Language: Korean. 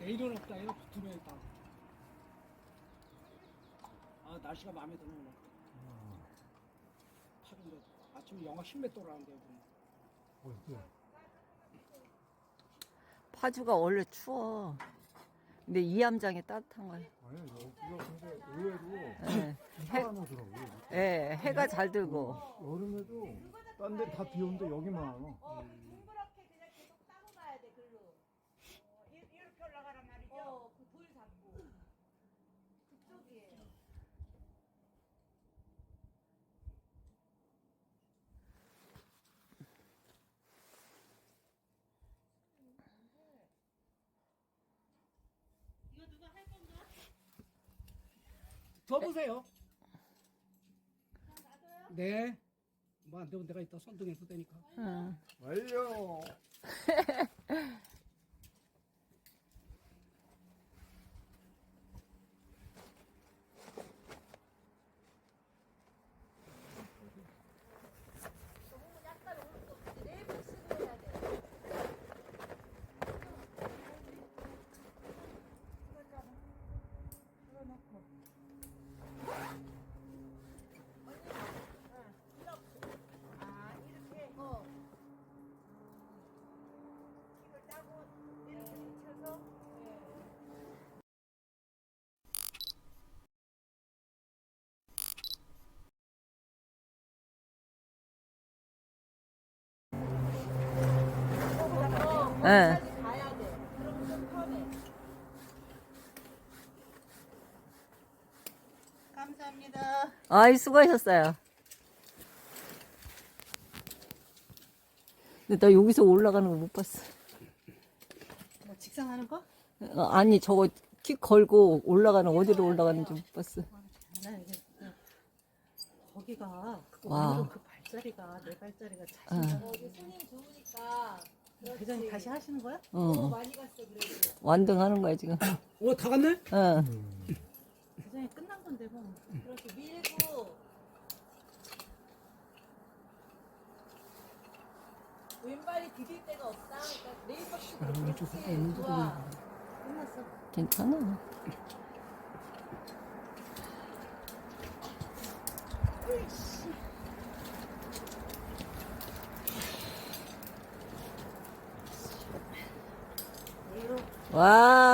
내일은 없다 이거 붙으면 있다 아 날씨가 마음에 드는 것 같아 파인데 아침에 영하 10몇 도라는데 여기는 파주가 원래 추워. 근데 이암장이 따뜻한 거야. 아니 여기가 근데 의외로 예, 살아나더라고요. 예, 해가 잘 들고. 여름에도 딴 데 다 비 오는데 여기만 안 와. 어, 둥그렇게 그냥 계속 따고 가야 돼, 글로. 어, 이- 이렇게 올라가란 말이죠? 어, 그 돌 잡고. 그쪽이에요. 둬보세요 네. 뭐 안 되면 내가 이따 선등해도 되니까. 응. 완료. 아, 이렇게? 어. 이걸 따고 이렇게 붙여서? 예. 편해. 감사합니다. 아이, 수고하셨어요. 근데 나 여기서 올라가는 거 못 봤어. 뭐 직상하는 거? 어, 아니, 저거 키 걸고 올라가는, 어디로 올라가는지 못 봤어. 나 이게 그냥 거기가 그 와. 오늘은 그 발자리가 내 발자리가 자신감. 어. 손님 좋으니까. 대장님 다시 하시는 거야? 어, 많이 갔어 그래도. 완등하는 거야, 지금. 오, 다 갔네? 어. 대장님 끝난 건데 뭐. 그렇게 밀고. 왼발이 디딜 데가 없다. 그러니까 네이버식으로 그렇지. 좋아. 끝났어. 괜찮아. 哇。